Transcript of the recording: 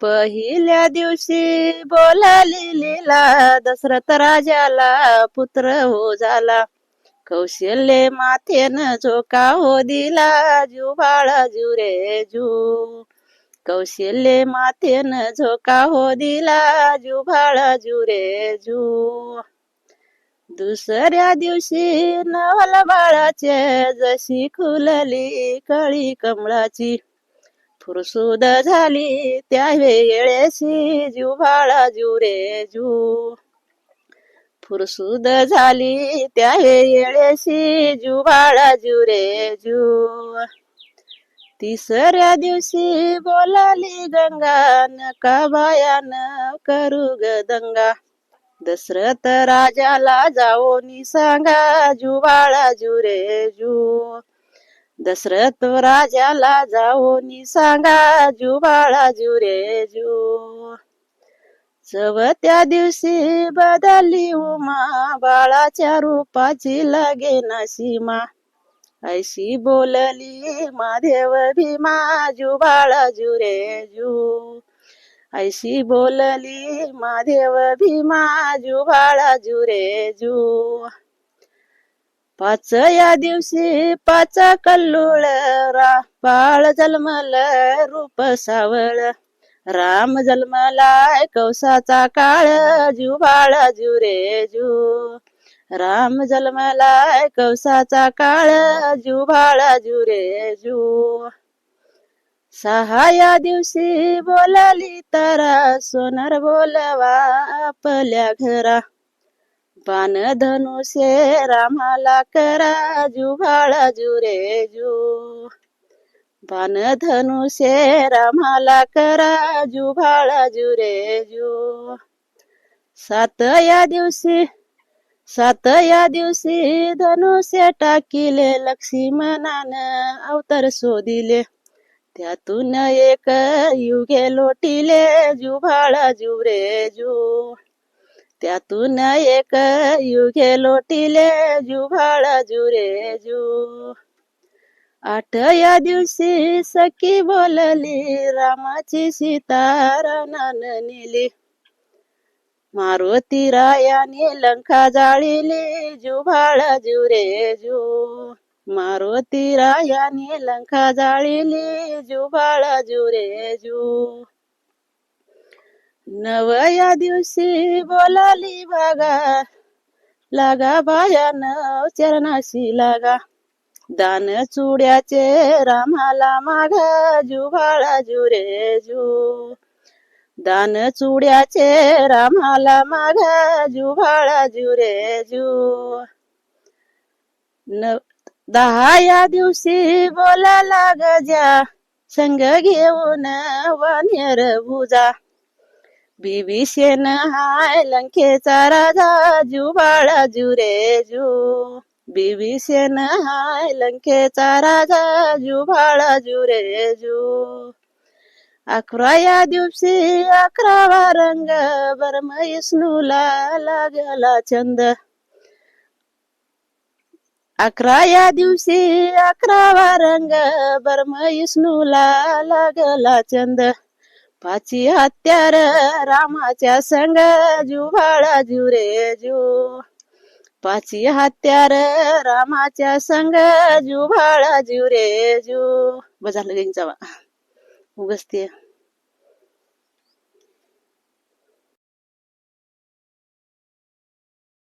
पहिल्या दिवशी बोलाली लीला दशरथ राजाला पुत्र हो झाला. कौशल्य माथेन झोका हो दिला जू बाळा जू रे जू कौशल्य माथेन झोका हो दिला जू बाळा जू रे जू दुसऱ्या दिवशी नवल बाळाचे जशी खुलली कळी कमळाची फुरसुद झाली त्या वेळेशी जू बाळा जू रे फुरसुद झाली त्या वेळेशी जू बाळा जू रे तिसऱ्या दिवशी बोलाली गंगा नका बायान करू ग दंगा. दशरथ राजाला जाऊनी सांगा जुबाळा जुरे जू जू दशरथ राजाला जाऊनी सांगा जू बाळा जू रे जू चवत्या दिवशी बदलली उमा बाळाच्या रूपाची लागे ना सीमा ऐशी बोलली माधेव भीमा जू बाळा जू रे जू ऐशी बोलली माधेव भीमा जू बाळा जू रे जू पाच या दिवशी पाच कल्लोळ रा बाळ जन्मल रूप सावळ. राम जन्मलाय कौसाचा काळ जू बाळा जू रे जू राम जन्मलाय कौसाचा काळ जू बाळा जू रे जू सहा या दिवशी बोलाली तारा सोनार बोलवा आपल्या घरा. बाण धनुषे रामाला करा जू बाळा जू. रे जू बाण रामाला करा जू बाळा रे जू. सात या दिवशी सात या दिवशी धनुष्य टाकिले लक्ष्मणान अवतार शोधिले. त्यातून एक युगे लोटिले जुभाळा जुरे जू जू. त्यातून एक युगे लोटिले जुभाळ जुरे जू आठ या दिवशी सखी बोलली रामाची सीता रानानं नेली. मारुती रायाने लंका जाळिली जुभाळ जुरे जू मारुती रायाने लंका जाळिली जुभाळ जुरे जू जू. नवया दिवशी बोलाली बागा. लागा बाया नव चरणाशी लागा. दान चुड्याचे रामाला माग. जू बाळा जू रे जू. दान चुड्याचे रामाला माग. जू बाळा जू रे जू. न दहा या दिवशी बोलायला गजा संग घेऊन वानेर भुजा बिभीषण हाय लंकेचा राजा जू बाळा जू रे जू. हाय लंकेचा राजा जू बाळा जू रे जू. अकरा या दिवशी अकरावा रंग बरम इष्णूला लागला चंद अकरा या दिवशी अकरावा रंग बरम इष्णूला लागला चंद पाची हत्यार रामाच्या संग जू बाळा रे जू पाची हत्यार रामाच्या संग जू बाळा रे रे जू बजारलं गेंचा उगसते